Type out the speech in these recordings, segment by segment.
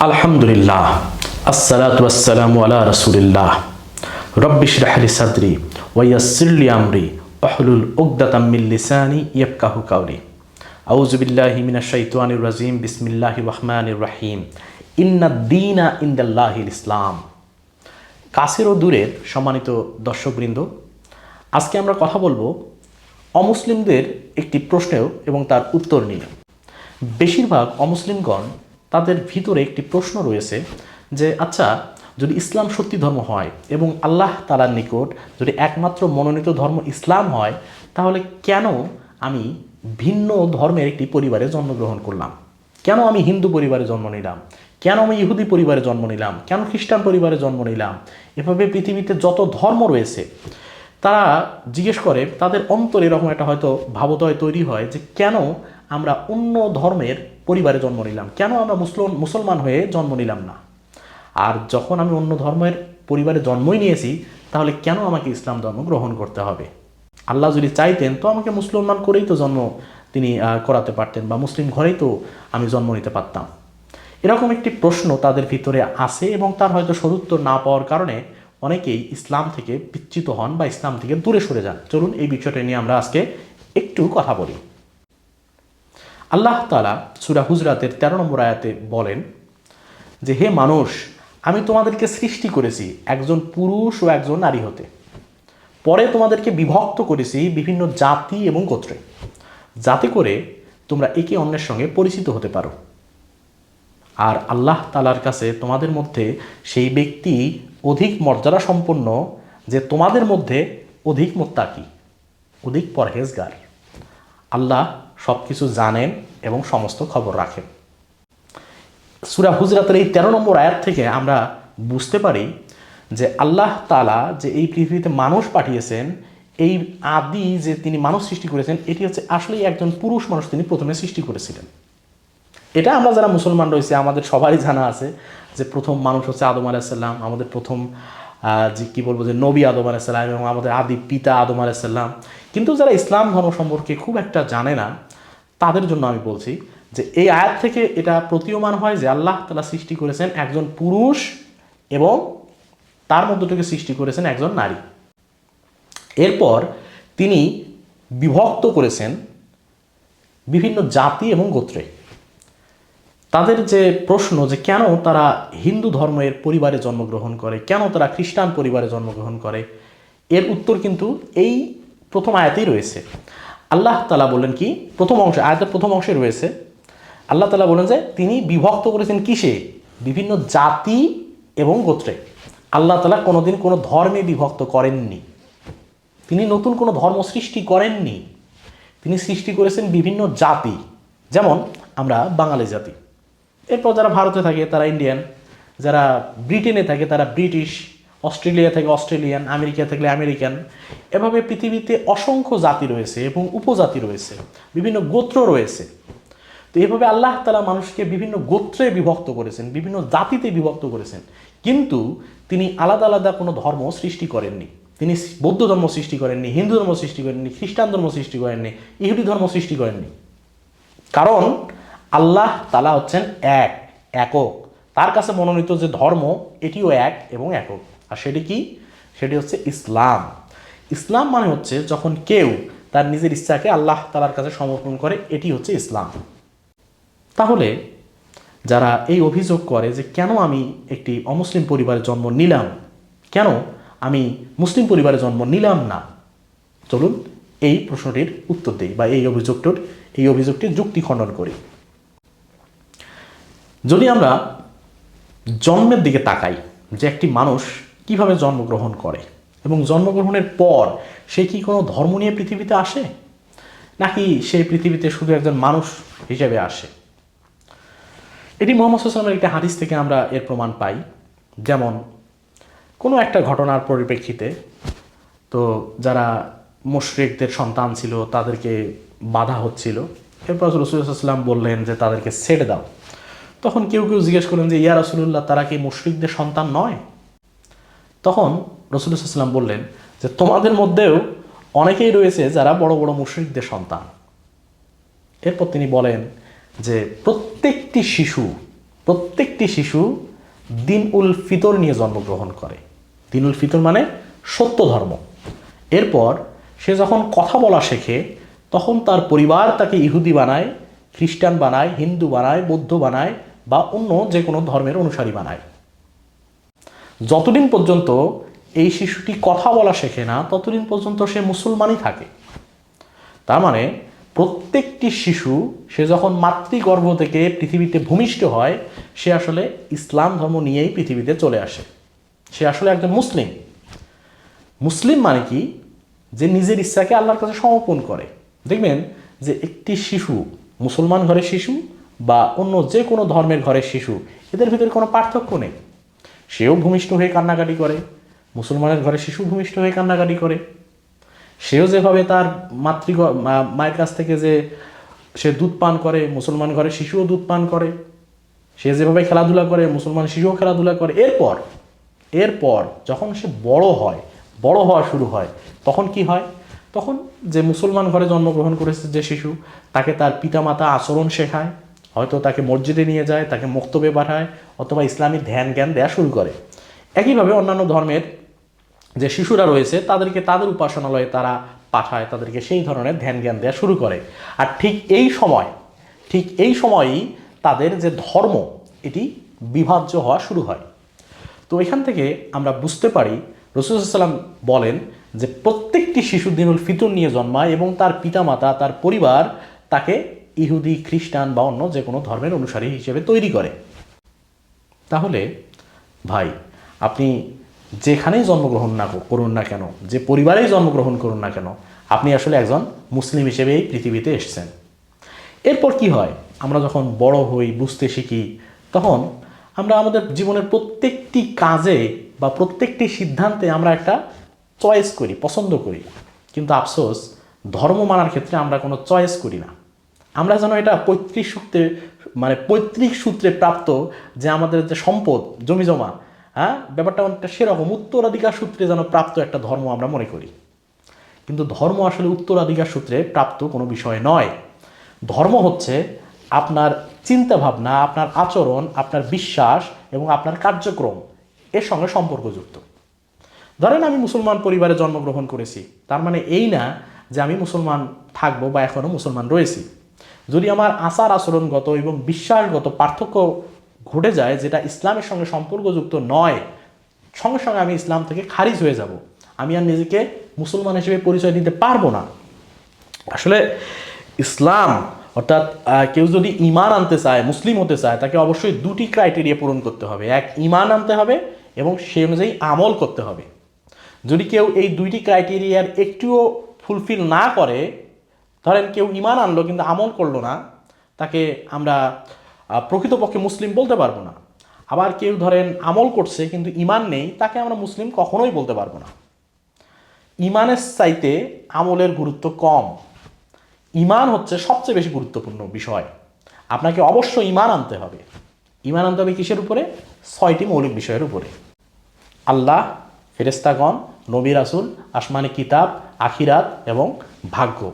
আলহামদুলিল্লাহ, আসসালাতু আসসালামু আলা রাসূলিল্লাহ। রব্বিশ রাহলি সাদরি ওয়াইয়াসসিরলি আমরি ওয়াহলুল উকদাতাম মিন লিসানি ইয়াফকাহু কাওলি। আউযু বিল্লাহি মিনাশ শাইতানির রাজিম, বিসমিল্লাহির রহমানির রহিম। ইন্নাদ-দীনা ইনদাল্লাহিল ইসলাম। কাছের ও দূরের সম্মানিত দর্শকবৃন্দ, আজকে আমরা কথা বলব অমুসলিমদের একটি প্রশ্নেও এবং তার উত্তর নিয়ে। বেশিরভাগ অমুসলিমগণ তাদের ভিতরে একটি প্রশ্ন রয়েছে যে আচ্ছা যদি ইসলাম সত্যি ধর্ম হয় এবং আল্লাহ তালার নিকট যদি একমাত্র মনোনীত ধর্ম ইসলাম হয়, তাহলে কেন আমি ভিন্ন ধর্মের একটি পরিবারে জন্মগ্রহণ করলাম? কেন আমি হিন্দু পরিবারে জন্ম নিলাম? কেন আমি ইহুদি পরিবারে জন্ম নিলাম? কেন খ্রিস্টান পরিবারে জন্ম নিলাম? এভাবে পৃথিবীতে যত ধর্ম রয়েছে, তারা জিজ্ঞেস করে, তাদের অন্তরে এরকম একটা হয়তো ভাবোদয় তৈরি হয় যে, কেন আমরা অন্য ধর্মের পরিবারে জন্ম নিলাম। কেন আমরা মুসলিম মুসলমান হয়ে জন্ম নিলাম না? আর যখন আমি অন্য ধর্মের পরিবারে জন্মই নিয়েছি, তাহলে কেন আমাকে ইসলাম ধর্ম গ্রহণ করতে হবে? আল্লাহ যদি চাইতেন, তো আমাকে মুসলমান করেই তো জন্ম তিনি করাতে পারতেন বা মুসলিম ঘরেই তো আমি জন্ম নিতে পারতাম। এরকম একটি প্রশ্ন তাদের ভিতরে আসে এবং তার হয়তো সদুত্তর না পাওয়ার কারণে অনেকেই ইসলাম থেকে বিচ্যুত হন বা ইসলাম থেকে দূরে সরে যান। চলুন এই বিষয়টা নিয়ে আমরা আজকে একটু কথা বলি। আল্লাহ তালা সুরা হুজরাতের তেরো নম্বর আয়াতে বলেন যে, হে মানুষ, আমি তোমাদেরকে সৃষ্টি করেছি একজন পুরুষ ও একজন নারী হতে। পরে তোমাদেরকে বিভক্ত করেছি বিভিন্ন জাতি এবং গোত্রে। যাতে করে তোমরা একে অন্যের সঙ্গে পরিচিত হতে পারো। আর আল্লাহ তালার কাছে তোমাদের মধ্যে সেই ব্যক্তি অধিক মর্যাদা সম্পন্ন যে তোমাদের মধ্যে অধিক মোত্তাকি, অধিক পরহেজগার। আল্লাহ সব কিছু জানেন এবং সমস্ত খবর রাখেন। সুরা হুজরাতের এই তেরো নম্বর আয়াত থেকে আমরা বুঝতে পারি যে আল্লাহ তালা যে এই পৃথিবীতে মানুষ পাঠিয়েছেন, এই আদি যে তিনি মানুষ সৃষ্টি করেছেন, এটি হচ্ছে আসলেই একজন পুরুষ মানুষ তিনি প্রথমে সৃষ্টি করেছিলেন। এটা আমরা যারা মুসলমান রয়েছে, আমাদের সবারই জানা আছে যে প্রথম মানুষ হচ্ছে আদম আলাইসাল্লাম আমাদের প্রথম যে কী বলব যে নবী আদম আলাইসাল্লাম এবং আমাদের আদি পিতা আদম আলাইসাল্লাম কিন্তু যারা ইসলাম ধর্ম সম্পর্কে খুব একটা জানে না তাদের জন্য আমি বলছি যে এই আয়াত থেকে এটা প্রতীয়মান হয় যে আল্লাহ তালা সৃষ্টি করেছেন একজন পুরুষ এবং তার মধ্য থেকে সৃষ্টি করেছেন একজন নারী। এরপর তিনি বিভক্ত করেছেন বিভিন্ন জাতি এবং গোত্রে। তাদের যে প্রশ্ন যে কেন তারা হিন্দু ধর্মের পরিবারে জন্মগ্রহণ করে, কেন তারা খ্রিস্টান পরিবারে জন্মগ্রহণ করে, এর উত্তর কিন্তু এই প্রথম আয়াতেই রয়েছে। আল্লাহ তালা বললেন কি? প্রথম অংশে, আয়াতের প্রথম অংশে রয়েছে। আল্লাহ তালা বলেন যে, তিনি বিভক্ত করেছেন কিসে? বিভিন্ন জাতি এবং গোত্রে। আল্লাহ তালা কোনোদিন কোনো ধর্মে বিভক্ত করেননি। তিনি নতুন কোনো ধর্ম সৃষ্টি করেননি। তিনি সৃষ্টি করেছেন বিভিন্ন জাতি। যেমন, আমরা বাঙালি জাতি। এরপর যারা ভারতে থাকে, তারা ইন্ডিয়ান। যারা ব্রিটেনে থাকে, তারা ব্রিটিশ। অস্ট্রেলিয়া থেকে অস্ট্রেলিয়ান, আমেরিকা থাকলে আমেরিকান। এভাবে পৃথিবীতে অসংখ্য জাতি রয়েছে এবং উপজাতি রয়েছে, বিভিন্ন গোত্র রয়েছে। তো এভাবে আল্লাহ তালা মানুষকে বিভিন্ন গোত্রে বিভক্ত করেছেন, বিভিন্ন জাতিতে বিভক্ত করেছেন। কিন্তু তিনি আলাদা আলাদা কোনো ধর্ম সৃষ্টি করেননি। তিনি বৌদ্ধ ধর্ম সৃষ্টি করেননি, হিন্দু ধর্ম সৃষ্টি করেননি, খ্রিস্টান ধর্ম সৃষ্টি করেননি, ইহুদি ধর্ম সৃষ্টি করেননি। কারণ আল্লাহ তালা হচ্ছেন এক, একক। তার কাছে মনোনীত যে ধর্ম, এটিও এক এবং একক। আর সেটি কি? সেটি হচ্ছে ইসলাম। ইসলাম মানে হচ্ছে যখন কেউ তার নিজের ইচ্ছাকে আল্লাহ তালার কাছে সমর্পণ করে, এটি হচ্ছে ইসলাম। তাহলে যারা এই অভিযোগ করে যে কেন আমি একটি অমুসলিম পরিবারে জন্ম নিলাম, কেন আমি মুসলিম পরিবারে জন্ম নিলাম না? চলুন এই প্রশ্নটির উত্তর দিই বা এই অভিযোগটির এই অভিযোগটির যুক্তি খণ্ডন করি। যদি আমরা জন্মের দিকে তাকাই যে একটি মানুষ কীভাবে জন্মগ্রহণ করে এবং জন্মগ্রহণের পর সে কি কোনো ধর্ম নিয়ে পৃথিবীতে আসে? নাকি সেই পৃথিবীতে শুধু একজন মানুষ হিসেবে আসে? এটি মোহাম্মদ সাল্লামের একটি হাদিস থেকে আমরা এর প্রমাণ পাই। যেমন, কোনো একটা ঘটনার পরিপ্রেক্ষিতে তো যারা মুশরিকদের সন্তান ছিল, তাদেরকে বাধা হচ্ছিল। এরপর রসুলাম বললেন যে, তাদেরকে ছেড়ে দাও। তখন কেউ কেউ জিজ্ঞেস করলেন যে, ইয়া রসুল্লাহ তারা কি মুশরিকদের সন্তান নয়? তখন রসুলাম বললেন যে, তোমাদের মধ্যেও অনেকেই রয়েছে যারা বড় বড় মুশরিকদের সন্তান। এরপর তিনি বলেন যে, প্রত্যেকটি শিশু প্রত্যেকটি শিশু দিন উল ফিতর নিয়ে জন্মগ্রহণ করে। দিন উল ফিতর মানে সত্য ধর্ম। এরপর সে যখন কথা বলা শেখে, তখন তার পরিবার তাকে ইহুদি বানায়, খ্রিস্টান বানায়, হিন্দু বানায়, বৌদ্ধ বানায় বা অন্য যে কোনো ধর্মের অনুসারী বানায়। যতদিন পর্যন্ত এই শিশুটি কথা বলা শেখে না, ততদিন পর্যন্ত সে মুসলমানই থাকে। তার মানে প্রত্যেকটি শিশু, সে যখন মাতৃগর্ভ থেকে পৃথিবীতে ভূমিষ্ঠ হয়, সে আসলে ইসলাম ধর্ম নিয়েই পৃথিবীতে চলে আসে। সে আসলে একজন মুসলিম। মুসলিম মানে কি? যে নিজের ইচ্ছাকে আল্লাহর কাছে সমর্পণ করে। দেখবেন যে একটি শিশু মুসলমান ঘরের শিশু বা অন্য যে কোনো ধর্মের ঘরের শিশু, এদের ভিতরে কোনো পার্থক্য নেই। সেও ভূমিষ্ঠ হয়ে কান্নাকাটি করে। মুসলমানের ঘরে শিশু ভূমিষ্ঠ হয়ে কান্নাকাটি করে। সেও যেভাবে তার মাতৃ মায়ের কাছ থেকে যে সে দুধ পান করে, মুসলমান ঘরে শিশুও দুধ পান করে, সে যেভাবে খেলাধুলা করে, মুসলমান শিশুও খেলাধুলা করে, এরপর এরপর যখন সে বড় হয়, বড় হওয়া শুরু হয়, তখন কি হয়? তখন যে মুসলমান ঘরে জন্মগ্রহণ করেছে যে শিশু, তাকে তার পিতামাতা আচরণ শেখায়, হয়তো তাকে মসজিদে নিয়ে যায়, তাকে মক্তবে পাঠায়, অথবা ইসলামী ধ্যান জ্ঞান দেওয়া শুরু করে। একইভাবে অন্যান্য ধর্মের যে শিশুরা রয়েছে, তাদেরকে তাদের উপাসনালয়ে তারা পাঠায়, তাদেরকে সেই ধরনের ধ্যান জ্ঞান দেওয়া শুরু করে। আর ঠিক এই সময়, ঠিক এই সময়ই তাদের যে ধর্ম, এটি বিভাজ্য হওয়া শুরু হয়। তো এখান থেকে আমরা বুঝতে পারি রসুলাম বলেন যে প্রত্যেকটি শিশু দিনুল ফিতর নিয়ে জন্মায় এবং তার পিতামাতা, তার পরিবার তাকে ইহুদি, খ্রিস্টান বা অন্য যে কোনো ধর্মের অনুসারী হিসেবে তৈরি করে। তাহলে, ভাই, আপনি যেখানেই জন্মগ্রহণ না করুন না কেন, যে পরিবারেই জন্মগ্রহণ করুন না কেন, আপনি আসলে একজন মুসলিম হিসেবে এই পৃথিবীতে এসছেন। এরপর কি হয়? আমরা যখন বড় হই, বুঝতে শিখি, তখন আমরা আমাদের জীবনের প্রত্যেকটি কাজে বা প্রত্যেকটি সিদ্ধান্তে আমরা একটা চয়েস করি, পছন্দ করি। কিন্তু আফসোস, ধর্ম মানার ক্ষেত্রে আমরা কোনো চয়েস করি না। আমরা যেন এটা পৈতৃক সূত্রে মানে পৈতৃক সূত্রে প্রাপ্ত যে আমাদের যে সম্পদ জমি জমা হ্যাঁ? ব্যাপারটা অনেকটা সেরকম উত্তরাধিকার সূত্রে যেন প্রাপ্ত একটা ধর্ম আমরা মনে করি। কিন্তু ধর্ম আসলে উত্তরাধিকার সূত্রে প্রাপ্ত কোনো বিষয় নয়। ধর্ম হচ্ছে আপনার চিন্তাভাবনা, আপনার আচরণ, আপনার বিশ্বাস এবং আপনার কার্যক্রম এর সঙ্গে সম্পর্কযুক্ত। ধরেন আমি মুসলমান পরিবারে জন্মগ্রহণ করেছি। তার মানে এই না যে আমি মুসলমান থাকব বা এখনও মুসলমান রয়েছি। যদি আমার আচার আচরণগত এবং বিশ্বাসগত পার্থক্য ঘটে যায় যেটা ইসলামের সঙ্গে সম্পর্কযুক্ত নয়, সঙ্গে সঙ্গে আমি ইসলাম থেকে খারিজ হয়ে যাব। আমি আর নিজেকে মুসলমান হিসেবে পরিচয় দিতে পারব না। আসলে ইসলাম, অর্থাৎ কেউ যদি ইমান আনতে চায়, মুসলিম হতে চায়, তাকে অবশ্যই দুটি ক্রাইটেরিয়া পূরণ করতে হবে। এক ইমান আনতে হবে এবং সে অনুযায়ী আমল করতে হবে। যদি কেউ এই দুইটি ক্রাইটেরিয়ার একটিও ফুলফিল না করে, ধরেন কেউ ইমান আনলো কিন্তু আমল করল না, তাকে আমরা প্রকৃতপক্ষে মুসলিম বলতে পারব না। আবার কেউ ধরেন আমল করছে, কিন্তু ইমান নেই, তাকে আমরা মুসলিম কখনোই বলতে পারব না। ইমানের চাইতে আমলের গুরুত্ব কম। ইমান হচ্ছে সবচেয়ে বেশি গুরুত্বপূর্ণ বিষয়। আপনাকে অবশ্যই ইমান আনতে হবে। ইমান আনতে হবে কিসের উপরে? ছয়টি মৌলিক বিষয়ের উপরে। আল্লাহ ফেরেস্তাগণ নবী রাসুল, আসমানি কিতাব, আখিরাত এবং ভাগ্য।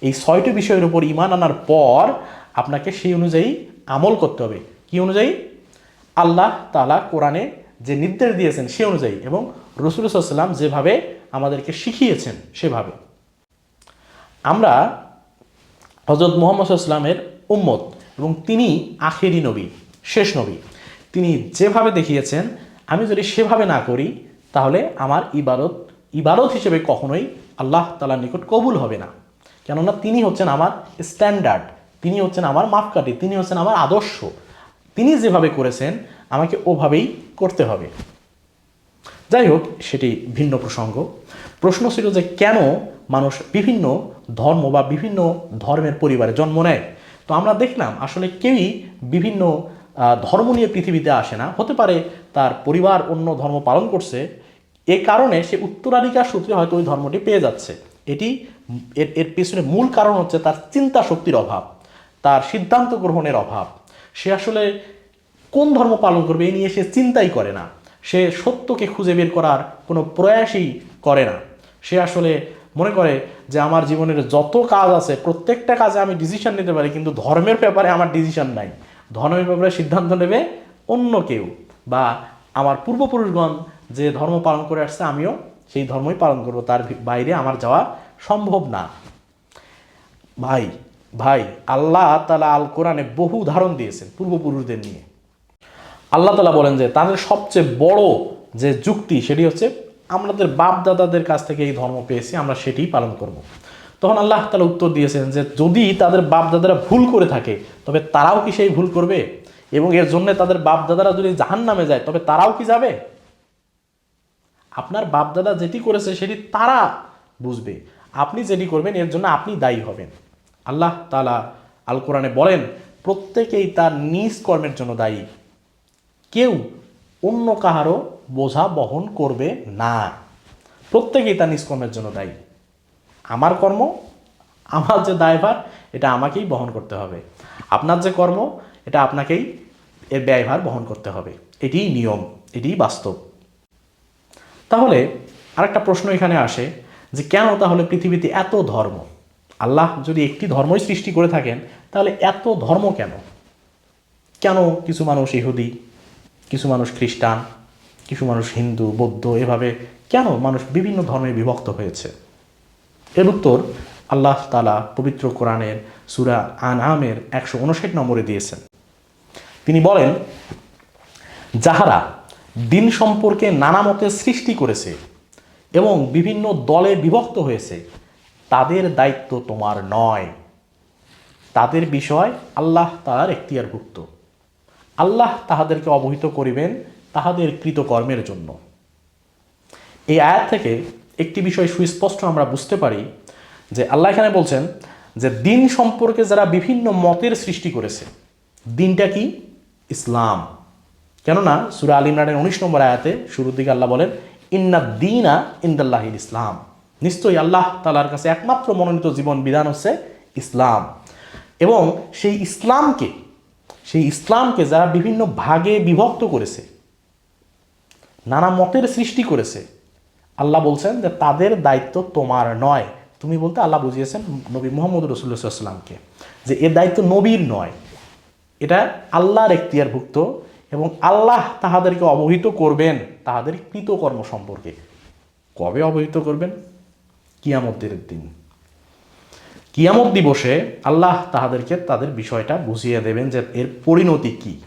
এই ছয়টি বিষয়ের উপর ইমান আনার পর আপনাকে সেই অনুযায়ী আমল করতে হবে। কি অনুযায়ী? আল্লাহ তালা কোরআনে যে নির্দেশ দিয়েছেন সে অনুযায়ী এবং রসুল সাল্লাম যেভাবে আমাদেরকে শিখিয়েছেন সেভাবে। আমরা হজরত মোহাম্মদ ইসলামের উম্মত এবং তিনি আখেরি নবী, শেষ নবী। তিনি যেভাবে দেখিয়েছেন, আমি যদি সেভাবে না করি, তাহলে আমার ইবাদত ইবাদত হিসেবে কখনোই আল্লাহ তালার নিকট কবুল হবে না। কেননা তিনি হচ্ছেন আমার স্ট্যান্ডার্ড তিনি হচ্ছেন আমার মাপকাঠি, তিনি হচ্ছেন আমার আদর্শ। তিনি যেভাবে করেছেন, আমাকে ওভাবেই করতে হবে। যাই হোক, সেটি ভিন্ন প্রসঙ্গ। প্রশ্ন ছিল যে কেন মানুষ বিভিন্ন ধর্ম বা বিভিন্ন ধর্মের পরিবারে জন্ম নেয়? তো আমরা দেখলাম, আসলে কেউই বিভিন্ন ধর্ম নিয়ে পৃথিবীতে আসে না। হতে পারে তার পরিবার অন্য ধর্ম পালন করছে। এ কারণে সে উত্তরাধিকার সূত্রে হয়তো ওই ধর্মটি পেয়ে যাচ্ছে। এটি, এর এর পেছনে মূল কারণ হচ্ছে তার চিন্তা শক্তির অভাব। তার সিদ্ধান্ত গ্রহণের অভাব। সে আসলে কোন ধর্ম পালন করবে এ নিয়ে সে চিন্তাই করে না। সে সত্যকে খুঁজে বের করার কোনো প্রয়াসই করে না। সে আসলে মনে করে যে আমার জীবনের যত কাজ আছে, প্রত্যেকটা কাজে আমি ডিসিশন নিতে পারি, কিন্তু ধর্মের ব্যাপারে আমার ডিসিশন নাই। ধর্মের ব্যাপারে সিদ্ধান্ত নেবে অন্য কেউ বা আমার পূর্বপুরুষগণ যে ধর্ম পালন করে আসছে, আমিও সেই ধর্মই পালন করব। তার বাইরে আমার যাওয়া সম্ভব না। ভাই ভাই, আল্লাহ তালা আল কোরআনে বহু উদাহরণ দিয়েছেন পূর্বপুরুষদের নিয়ে। আল্লাহ তালা বলেন যে, তাদের সবচেয়ে বড় যে যুক্তি সেটি হচ্ছে আমাদের বাপ দাদাদের কাছ থেকে এই ধর্ম পেয়েছি, আমরা সেটিই পালন করব। তখন আল্লাহ তালা উত্তর দিয়েছেন যে, যদি তাদের বাপ দাদারা ভুল করে থাকে, তবে তারাও কি সেই ভুল করবে? এবং এর জন্য তাদের বাপ দাদারা যদি জাহান নামে যায়, তবে তারাও কি যাবে? আপনার বাপ দাদা যেটি করেছে, সেটি তারা বুঝবে। আপনি যেটি করবেন, এর জন্য আপনি দায়ী হবেন। আল্লাহ তালা আল কোরআনে বলেন, প্রত্যেকেই তার নিজ কর্মের জন্য দায়ী। কেউ অন্য কাহারও বোঝা বহন করবে না। প্রত্যেকেই তার নিজ কর্মের জন্য দায়ী। আমার কর্ম, আমার যে দায়ভার, এটা আমাকেই বহন করতে হবে। আপনার যে কর্ম, এটা আপনাকেই এর ব্যয়ভার বহন করতে হবে। এটিই নিয়ম, এটিই বাস্তব। তাহলে আরেকটা প্রশ্ন এখানে আসে যে, কেন তাহলে পৃথিবীতে এত ধর্ম? আল্লাহ যদি একটি ধর্মই সৃষ্টি করে থাকেন, তাহলে এত ধর্ম কেন? কেন কিছু মানুষ ইহুদি, কিছু মানুষ খ্রিস্টান, কিছু মানুষ হিন্দু, বৌদ্ধ, এভাবে কেন মানুষ বিভিন্ন ধর্মে বিভক্ত হয়েছে? এর উত্তর আল্লাহ তালা পবিত্র কোরআনের সুরা আনআমের একশো উনষাট নম্বরে দিয়েছেন। তিনি বলেন, যাহারা দিন সম্পর্কে নানা মতে সৃষ্টি করেছে এবং বিভিন্ন দলে বিভক্ত হয়েছে তাদের দায়িত্ব তোমার নয়। তাদের বিষয় আল্লাহ তাহার এখতিয়ারভুক্ত। আল্লাহ তাহাদেরকে অবহিত করিবেন তাহাদের কৃতকর্মের জন্য। এই আয়াত থেকে একটি বিষয় সুস্পষ্ট আমরা বুঝতে পারি যে আল্লাহ এখানে বলছেন যে দিন সম্পর্কে যারা বিভিন্ন মতের সৃষ্টি করেছে, দিনটা কি? ইসলাম। কেননা সুরা আল ইমরানের উনিশ নম্বর আয়াতে শুরুর দিকে আল্লাহ বলেন ইন্না দিনা ইন্দাল্লাহিল ইসলাম। নিশ্চয়ই আল্লাহ তালার কাছে একমাত্র মনোনীত জীবন বিধান হচ্ছে ইসলাম। এবং সেই ইসলামকে সেই ইসলামকে যারা বিভিন্ন ভাগে বিভক্ত করেছে, নানা মতের সৃষ্টি করেছে, আল্লাহ বলছেন যে তাদের দায়িত্ব তোমার নয়। তুমি বলতে আল্লাহ বুঝিয়েছেন নবী মোহাম্মদ রসুল্লাহামকে যে এর দায়িত্ব নবীর নয়। এটা আল্লাহর এখতিয়ারভুক্ত এবং আল্লাহ তাহাদেরকে অবহিত করবেন, তাহাদের কৃতকর্ম সম্পর্কে। কবে অবহিত করবেন? কিয়ামতের দিন। কিয়ামত দিবসে আল্লাহ তাহাদেরকে তাদের বিষয়টা বুঝিয়ে দেবেন যে এর পরিণতি কি।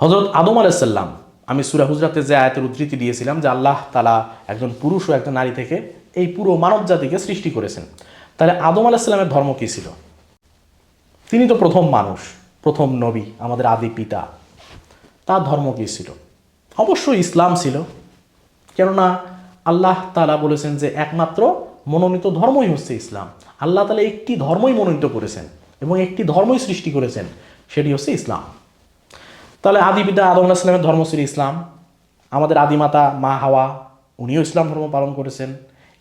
হজরত আদম আলাইসাল্লাম আমি সুরা হুজরাতে যে আয়াতের উদ্ধৃতি দিয়েছিলাম যে আল্লাহ তালা একজন পুরুষ ও একজন নারী থেকে এই পুরো মানব জাতিকে সৃষ্টি করেছেন। তাহলে আদম আলাইসাল্লামের ধর্ম কী ছিল? তিনি তো প্রথম মানুষ, প্রথম নবী, আমাদের আদি পিতা। তার ধর্ম কী ছিল? অবশ্যই ইসলাম ছিল। কেননা আল্লাহ তালা বলেছেন যে একমাত্র মনোনীত ধর্মই হচ্ছে ইসলাম। আল্লাহ তালা একটি ধর্মই মনোনীত করেছেন এবং একটি ধর্মই সৃষ্টি করেছেন, সেটি হচ্ছে ইসলাম। তাহলে আদি পিতা আদম ইসলামের ধর্ম ছিল ইসলাম। আমাদের আদিমাতা মা হাওয়া, উনিও ইসলাম ধর্ম পালন করেছেন।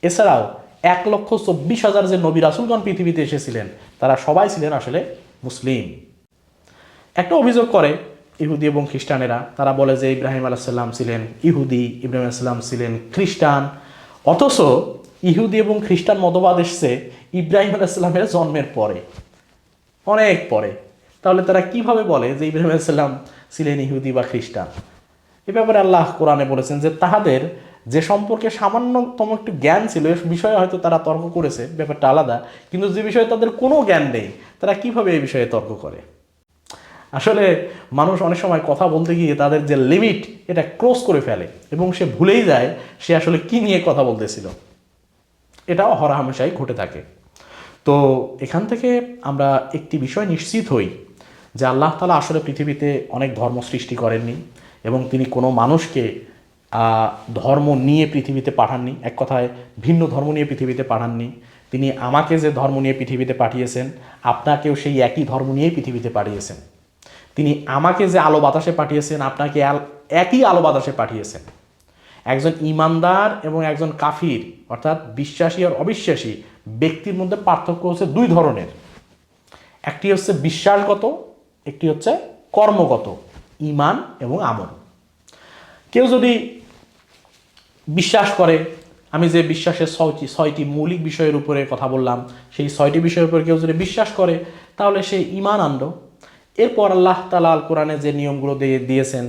এছাড়াও এক লক্ষ চব্বিশ হাজার যে নবী রাসুলগণ পৃথিবীতে এসেছিলেন, তারা সবাই ছিলেন আসলে মুসলিম। একটা অভিযোগ করে ইহুদি এবং খ্রিস্টানেরা, তারা বলে যে ইব্রাহিম আলাহিসাল্লাম ছিলেন ইহুদি, ইব্রাহিম আলাইসাল্লাম ছিলেন খ্রিস্টান। অথচ ইহুদি এবং খ্রিস্টান মতবাদ এসছে ইব্রাহিম আলাইসাল্লামের জন্মের পরে, অনেক পরে। তাহলে তারা কীভাবে বলে যে ইব্রাহিম আলাইসাল্লাম ছিলেন ইহুদি বা খ্রিস্টান? এ ব্যাপারে আল্লাহ কোরআনে বলেছেন যে তাহাদের যে সম্পর্কে সামান্যতম একটু জ্ঞান ছিল, এ বিষয়ে হয়তো তারা তর্ক করেছে, ব্যাপারটা আলাদা। কিন্তু যে বিষয়ে তাদের কোনো জ্ঞান নেই, তারা কীভাবে এই বিষয়ে তর্ক করে? আসলে মানুষ অনেক সময় কথা বলতে গিয়ে তাদের যে লিমিট এটা ক্রস করে ফেলে এবং সে ভুলেই যায় সে আসলে কি নিয়ে কথা বলতেছিল। এটাও হরহামেশাই ঘটে থাকে। তো এখান থেকে আমরা একটি বিষয় নিশ্চিত হই যে আল্লাহ তালা আসলে পৃথিবীতে অনেক ধর্ম সৃষ্টি করেননি এবং তিনি কোনো মানুষকে ধর্ম নিয়ে পৃথিবীতে পাঠাননি। এক কথায়, ভিন্ন ধর্ম নিয়ে পৃথিবীতে পাঠাননি। তিনি আমাকে যে ধর্ম নিয়ে পৃথিবীতে পাঠিয়েছেন, আপনাকেও সেই একই ধর্ম নিয়েই পৃথিবীতে পাঠিয়েছেন। তিনি আমাকে যে আলো বাতাসে পাঠিয়েছেন, আপনাকে একই আলো বাতাসে পাঠিয়েছেন। একজন ইমানদার এবং একজন কাফির, অর্থাৎ বিশ্বাসী আর অবিশ্বাসী, ব্যক্তির মধ্যে পার্থক্য হচ্ছে দুই ধরনের। একটি হচ্ছে বিশ্বাসগত, একটি হচ্ছে কর্মগত ইমান এবং আমল। কেউ যদি বিশ্বাস করে, আমি যে বিশ্বাসের ছয়টি ছয়টি মৌলিক বিষয়ের উপরে কথা বললাম, সেই ছয়টি বিষয়ের উপরে কেউ যদি বিশ্বাস করে, তাহলে সে ইমান আনলো। এরপর আল্লাহ তালা আল কোরআনে যে নিয়মগুলো দিয়ে দিয়েছেন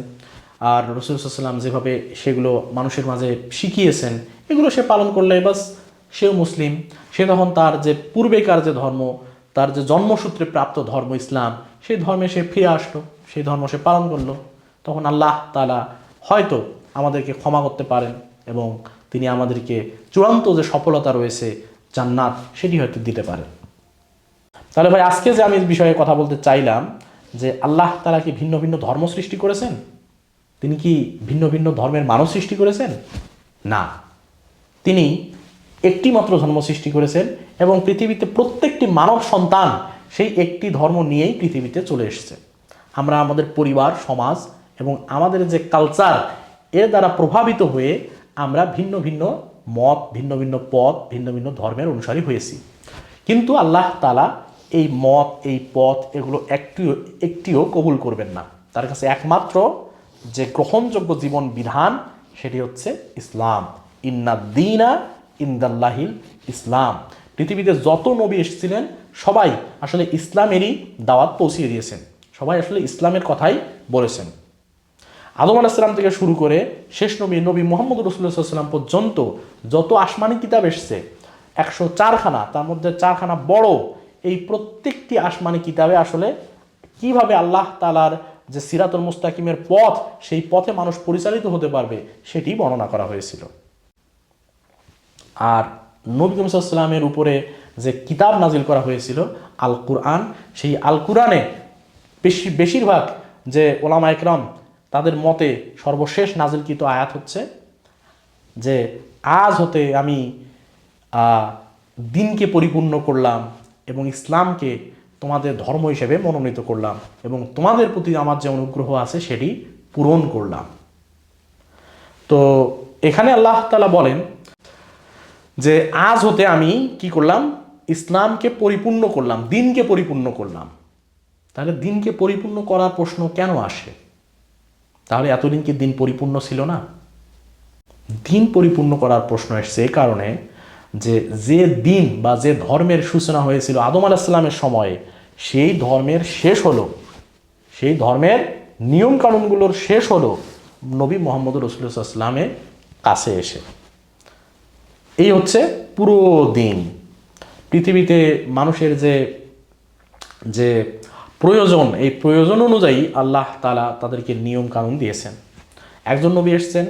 আর রসুলাম যেভাবে সেগুলো মানুষের মাঝে শিখিয়েছেন, এগুলো সে পালন করলে বাস সেও মুসলিম। সে তখন তার যে পূর্বেকার যে ধর্ম, তার যে জন্মসূত্রে প্রাপ্ত ধর্ম ইসলাম, সেই ধর্মে সে ফিরে আসলো, সেই ধর্ম সে পালন করল। তখন আল্লাহ তালা হয়তো আমাদেরকে ক্ষমা করতে পারেন এবং তিনি আমাদেরকে চূড়ান্ত যে সফলতা রয়েছে জান্নাত, সেটি হয়তো দিতে পারেন। তাহলে ভাই, আজকে যে আমি বিষয়ে কথা বলতে চাইলাম যে আল্লাহ তারা কি ভিন্ন ভিন্ন ধর্ম সৃষ্টি করেছেন? তিনি কি ভিন্ন ভিন্ন ধর্মের মানব সৃষ্টি করেছেন? না। তিনি একটি মাত্র ধর্ম সৃষ্টি করেছেন এবং পৃথিবীতে প্রত্যেকটি মানব সন্তান সেই একটি ধর্ম নিয়েই পৃথিবীতে চলে এসেছে। আমরা আমাদের পরিবার, সমাজ এবং আমাদের যে কালচার এর দ্বারা প্রভাবিত হয়ে আমরা ভিন্ন ভিন্ন মত, ভিন্ন ভিন্ন পথ, ভিন্ন ভিন্ন ধর্মের অনুসারী হয়েছি। কিন্তু আল্লাহ তালা এই মত, এই পথ, এগুলো একটিও একটিও কবুল করবেন না। তার কাছে একমাত্র যে গ্রহণযোগ্য জীবন বিধান, সেটি হচ্ছে ইসলাম। ইন্না দিনা ইন্দাল্লাহিল ইসলাম। পৃথিবীতে যত নবী এসেছিলেন, সবাই আসলে ইসলামেরই দাওয়াত পৌঁছিয়ে দিয়েছেন। সবাই আসলে ইসলামের কথাই বলেছেন। আদম আলাহিসাল্লাম থেকে শুরু করে শেষ নবী নবী মোহাম্মদ রসুল্লাহাম পর্যন্ত যত আসমানি কিতাব এসছে, একশো চারখানা, তার মধ্যে চারখানা বড় এই প্রত্যেকটি আসমানি কিতাবে আসলে কীভাবে আল্লাহ তালার যে সিরাতুল মুস্তাকিমের পথ, সেই পথে মানুষ পরিচালিত হতে পারবে, সেটি বর্ণনা করা হয়েছিল। আর নবী কমিসাল্লামের উপরে যে কিতাব নাজিল করা হয়েছিল আল কুরআন সেই আল কুরআনে বেশি, বেশিরভাগ যে ওলামা একরম তাদের মতে সর্বশেষ নাজিলকৃত আয়াত হচ্ছে যে, আজ হতে আমি দিনকে পরিপূর্ণ করলাম এবং ইসলামকে তোমাদের ধর্ম হিসেবে মনোনীত করলাম এবং তোমাদের প্রতি আমার যে অনুগ্রহ আছে সেটি পূরণ করলাম। তো এখানে আল্লাহ তালা বলেন যে, আজ হতে আমি কি করলাম? ইসলামকে পরিপূর্ণ করলাম, দিনকে পরিপূর্ণ করলাম। তাহলে দিনকে পরিপূর্ণ করার প্রশ্ন কেন আসে? তাহলে এতদিন কি দিন পরিপূর্ণ ছিল না? দিন পরিপূর্ণ করার প্রশ্ন এসছে এই কারণে যে যে দিন বা যে ধর্মের সূচনা হয়েছিল আদম আলাহিসাল্লামের সময়ে, সেই ধর্মের শেষ হলো। সেই ধর্মের নিয়ম কানুনগুলোর শেষ হলো নবী মোহাম্মদ রসুল্লাহামের কাছে এসে। এই হচ্ছে পুরো দিন। পৃথিবীতে মানুষের যে যে প্রয়োজন, এই প্রয়োজন অনুযায়ী আল্লাহ তালা তাদেরকে নিয়ম কানুন দিয়েছেন। একজন নবী এসছেন,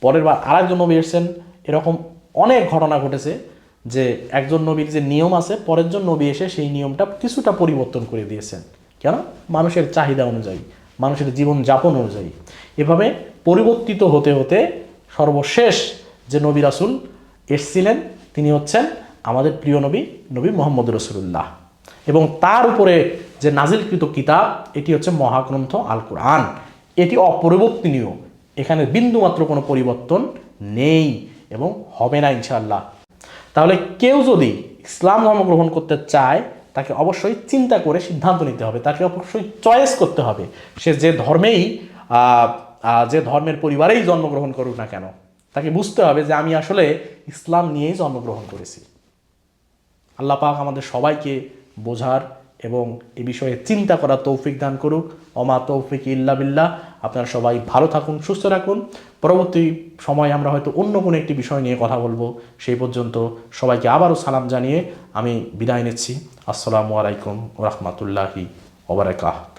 পরের বার আরেকজন নবী এসছেন, এরকম অনেক ঘটনা ঘটেছে যে একজন নবীর যে নিয়ম আছে পরের জন নবী এসে সেই নিয়মটা কিছুটা পরিবর্তন করে দিয়েছেন। কেন? মানুষের চাহিদা অনুযায়ী, মানুষের জীবন যাপন অনুযায়ী। এভাবে পরিবর্তিত হতে হতে সর্বশেষ যে নবী রাসুল এসছিলেন, তিনি হচ্ছেন আমাদের প্রিয় নবী নবী মোহাম্মদ রসুল্লাহ এবং তার উপরে যে নাজিলকৃত কিতাব, এটি হচ্ছে মহাগ্রন্থ আল কোরআন এটি অপরিবর্তনীয়। এখানে বিন্দুমাত্র কোনো পরিবর্তন নেই। এবং হবে না ইনশাল্লাহ তাহলে কেউ যদি ইসলাম ধর্ম গ্রহণ করতে চায়, তাকে অবশ্যই চিন্তা করে সিদ্ধান্ত নিতে হবে। তাকে অবশ্যই চয়েস করতে হবে। সে যে ধর্মেই যে ধর্মের পরিবারেই জন্মগ্রহণ করুক না কেন, তাকে বুঝতে হবে যে আমি আসলে ইসলাম নিয়েই জন্মগ্রহণ করেছি। আল্লাহ পাক আমাদের সবাইকে বোঝার এবং এ বিষয়ে চিন্তা করা তৌফিক দান করুক। অমা তৌফিক ইল্লা বিল্লাহ। আপনারা সবাই ভালো থাকুন, সুস্থ রাখুন পরবর্তী সময় আমরা হয়তো অন্য কোনো একটি বিষয় নিয়ে কথা বলব। সেই পর্যন্ত সবাইকে আবারও সালাম জানিয়ে আমি বিদায় নিচ্ছি। আসসালামু আলাইকুম রহমতুল্লাহি ওবরাকাত